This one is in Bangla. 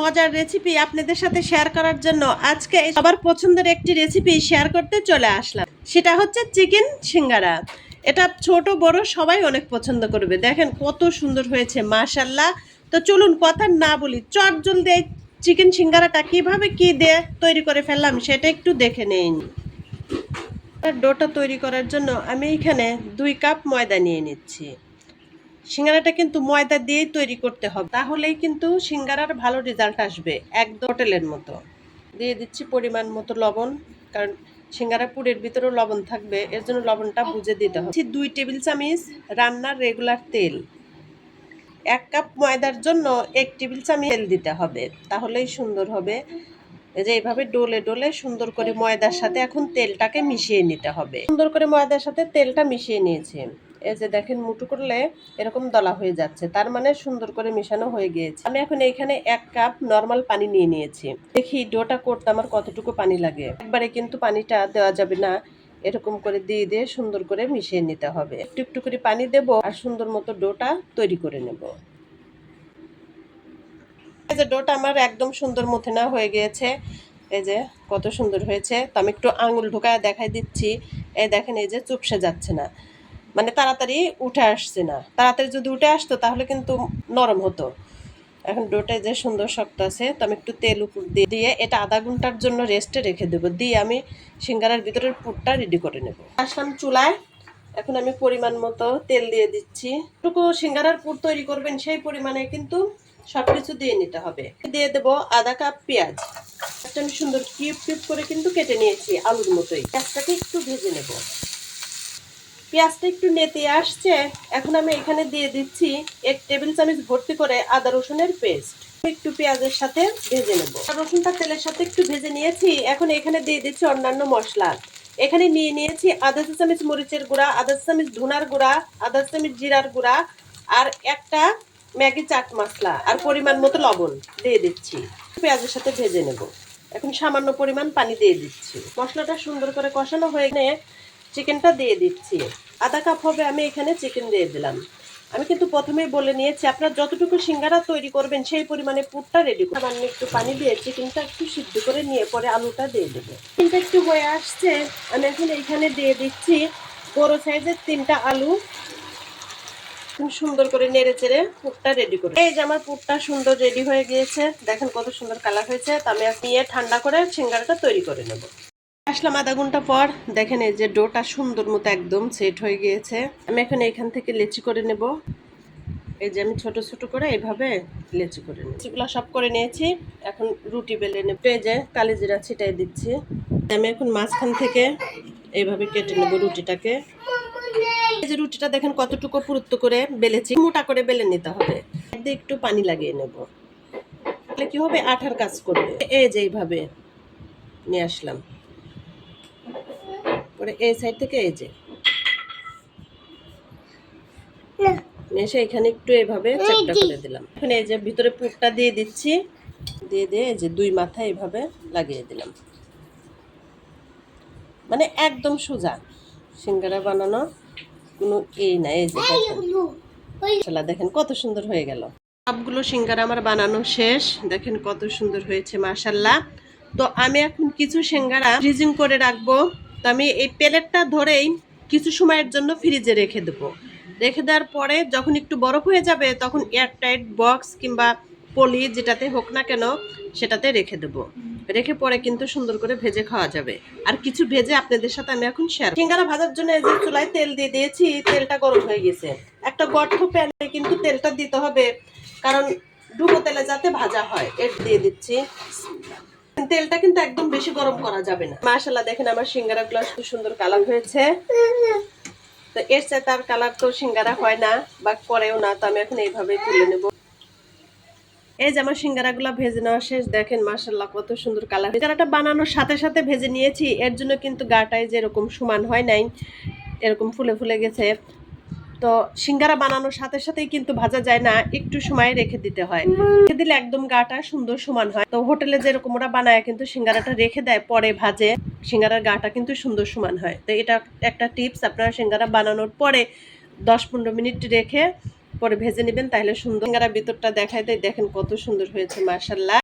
মজার রেসিপি আপনাদের সাথে শেয়ার করার জন্য আজকে সবার পছন্দের একটি রেসিপি শেয়ার করতে চলে আসলাম। সেটা হচ্ছে চিকেন সিঙ্গারা। এটা ছোট, বড়, সবাই অনেক পছন্দ করবে। দেখেন কত সুন্দর হয়েছে মাশাল্লাহ তো চলুন কথা না বলি, চট জলদি চিকেন সিঙ্গারাটা কীভাবে কি দিয়ে তৈরি করে ফেললাম সেটা একটু দেখে নেই। ডোটা তৈরি করার জন্য আমি এখানে দুই কাপ ময়দা নিয়ে নিচ্ছি। সিঙ্গারাটা কিন্তু ময়দা দিয়েই তৈরি করতে হবে। তাহলেই কিন্তু সিঙ্গারার ভালো রেজাল্ট আসবে একদম হোটেলের মতো। দিয়ে দিচ্ছি পরিমাণ মতো লবণ, কারণ সিঙ্গারা পুরের ভিতরেও লবণ থাকবে, এর জন্য লবণটা বুঝে দিতে হবে। দুই টেবিল চামচ রান্নার রেগুলার তেল। এক কাপ ময়দার জন্য এক টেবিল চামচ তেল দিতে হবে, তাহলেই সুন্দর হবে। যে এইভাবে ডোলে ডোলে সুন্দর করে ময়দার সাথে এখন তেলটাকে মিশিয়ে নিতে হবে। সুন্দর করে ময়দার সাথে তেলটা মিশিয়ে নিয়েছি। এই যে দেখেন মুটু করলে এরকম দলা হয়ে যাচ্ছে। তার মানে সুন্দর করে মেশানো হয়ে গিয়েছে। আমি এখন এখানে এক কাপ নর্মাল পানি নিয়ে নিয়েছি। দেখি ডোটা করতে আমার কতটুকু পানি লাগে? একবারে কিন্তু পানিটা দেওয়া যাবে না। এরকম করে দিয়ে দিয়ে সুন্দর করে মিশিয়ে নিতে হবে। একটু একটু করে পানি দেব আর সুন্দর মতো ডোটা তৈরি করে নেব। এই যে ডোটা আমার একদম সুন্দর মতো না হয়ে গিয়েছে। এই যে কত সুন্দর হয়েছে। তো আমি একটু আঙুল ঢোকায় দেখাই দিচ্ছি। এই দেখেন, এই যে চুপসে যাচ্ছে না। মানে তাড়াতাড়ি উঠে আসছে না। তাড়াতাড়ি যদি উঠে আসতো তাহলে কিন্তু নরম হতো। এখন ডোটায় যে সুন্দর শক্ত আছে, তো আমি একটু তেল উপর দিয়ে দিয়ে এটা আধা ঘণ্টার জন্য রেস্টে রেখে দেবো। দিয়ে আমি সিঙ্গারার ভিতরের পুরটা রেডি করে নেব। আসলাম চুলায়। এখন আমি পরিমাণ মতো তেল দিয়ে দিচ্ছি। টুকু সিঙ্গারার পুর তৈরি করবেন সেই পরিমাণে কিন্তু সব কিছু দিয়ে নিতে হবে। দিয়ে দেবো আধা কাপ পেঁয়াজ। একটা আমি সুন্দর কিউব কিউব করে কিন্তু কেটে নিয়েছি আলুর মতোই। পেঁয়াজটাকে একটু ভেজে নেব। পেঁয়াজটা একটু নেতে আসছে, এখন আমি এখানে দিয়ে দিচ্ছি এক টেবিল চামচ ভর্তি করে আদা রসুনের পেস্ট। একটু পেঁয়াজের সাথে ভেজে নেব। রসুনটা তেলের সাথে একটু ভেজে নিয়েছি, এখন এখানে দিয়ে দিচ্ছি অন্যান্য মশলা। এখানে নিয়ে নিয়েছি আধা চা চামচ মরিচের গুঁড়া, আধা চা চামচ ধুনার গুঁড়া, আধা চা চামচ জিরার গুঁড়া আর একটা ম্যাগি চাট মশলা আর পরিমাণ মতো লবণ দিয়ে দিচ্ছি। পেঁয়াজের সাথে ভেজে নেব। এখন সামান্য পরিমাণ পানি দিয়ে দিচ্ছি। মশলাটা সুন্দর করে কষানো হয়ে গেলে চিকেনটা দিয়ে দিচ্ছি। আধা কাপ হবে, আমি এখানে চিকেন দিয়ে দিলাম। আমি কিন্তু প্রথমেই বলে নিয়েছি, আপনার যতটুকু সিঙ্গারা তৈরি করবেন, সেই পরিমাণে পুরটা রেডি করবেন আমি একটু পানি দিয়ে চিকেনটা একটু সিদ্ধ করে নিয়ে পরে আলুটা দিয়ে দেবো। চিকেনটা একটু হয়ে আসছে, আমি এখন এইখানে দিয়ে দিচ্ছি বড় সাইজের তিনটা আলু। সুন্দর করে নেড়ে চেড়ে পুরটা রেডি করে এই যে আমার পুরটা সুন্দর রেডি হয়ে গিয়েছে, দেখেন কত সুন্দর কালার হয়েছে। তা আমি নিয়ে ঠান্ডা করে সিঙ্গারাটা তৈরি করে নেব। আসলাম আধা ঘণ্টা পর। দেখেন এই যে ডোটা সুন্দর মতো একদম সেট হয়ে গিয়েছে। আমি এখন এখান থেকে লেচি করে নেব। এই যে আমি ছোট ছোট করে এইভাবে লেচি করে নেব। লেচিগুলো সব করে নিয়েছি। এখন রুটি বেলে নেব। এই যে কালি জিরা ছিটাই দিচ্ছি। আমি এখন মাঝখান থেকে এইভাবে কেটে নেব রুটিটাকে। এই যে রুটিটা দেখেন কতটুকু পুরুত্ব করে বেলেছি। মোটা করে বেলে নিতে হবে। দিয়ে একটু পানি লাগিয়ে নেব। তাহলে কি হবে? আঠার কাজ করবে। এই যে এইভাবে নিয়ে আসলাম। পরে এই সাইড থেকে এই যে। এসে এখানে একটু এইভাবে চ্যাপটা করে দিলাম। এখন এই যে ভিতরে পুরটা দিয়ে দিচ্ছি। দিয়ে দিয়ে এই যে দুই মাথা এইভাবে লাগিয়ে দিলাম। মানে একদম সোজা। সিঙ্গারা বানানো কোনো এই না এই যে মশলা দেখেন। কত সুন্দর হয়ে গেল। সবগুলো সিঙ্গারা আমার বানানো শেষ। দেখেন কত সুন্দর হয়েছে মাশাল্লাহ তো আমি এখন কিছু সিঙ্গারা ফ্রিজিং করে রাখব। তো আমি এই প্লেটটা ধরেই কিছু সময়ের জন্য ফ্রিজে রেখে দেবো। রেখে দেওয়ার পরে যখন একটু বরফ হয়ে যাবে, তখন এয়ারটাইট বক্স কিংবা পলি যেটাতে হোক না কেন, সেটাতে রেখে দেবো। রেখে পরে কিন্তু সুন্দর করে ভেজে খাওয়া যাবে। আর কিছু ভেজে আপনাদের সাথে আমি এখন শেয়ার সিঙ্গারা ভাজার জন্য এই যে চুলায় তেল দিয়ে দিয়েছি, তেলটা গরম হয়ে গেছে। একটা গর্ত প্যানে কিন্তু তেলটা দিতে হবে, কারণ ডুবো তেলে যাতে ভাজা হয়, এর দিয়ে দিচ্ছি। তেলটা কিন্তু একদম বেশি গরম করা যাবে না। মাশাল্লাহ দেখেন আমার সিঙ্গারা গুলো খুব সুন্দর কালার হয়েছে। তো এর সাথে তার কালার তো সিঙ্গারা হয় না, বা করেও না, তো আমি এখন এইভাবে তুলে নেব। এই যে আমার সিঙ্গারাগুলো ভেজে নেওয়া শেষ, দেখেন মাশাল্লাহ কত সুন্দর কালার সিঙ্গারাটা বানানোর সাথে সাথে ভেজে নিয়েছি, এর জন্য কিন্তু গাটায় যেরকম সমান হয় নাই, এরকম ফুলে ফুলে গেছে। তো সিঙ্গারা বানানোর সাথে সাথেই কিন্তু ভাজা যায় না, একটু সময় রেখে দিতে হয়। রেখে দিলে একদম গাটা সুন্দর সমান হয়। তো হোটেলে যেরকম ওরা বানায় কিন্তু সিঙ্গারাটা রেখে দেয়, পরে ভাজে, সিঙ্গারার গাটা কিন্তু সুন্দর সমান হয়। তো এটা একটা টিপস, আপনারা সিঙ্গারা বানানোর পরে দশ পনেরো মিনিট রেখে পরে ভেজে নেবেন, তাহলে সুন্দর সিঙ্গারা ভিতরটা দেখাই দেয়, দেখেন কত সুন্দর হয়েছে মার্শাল্লাহ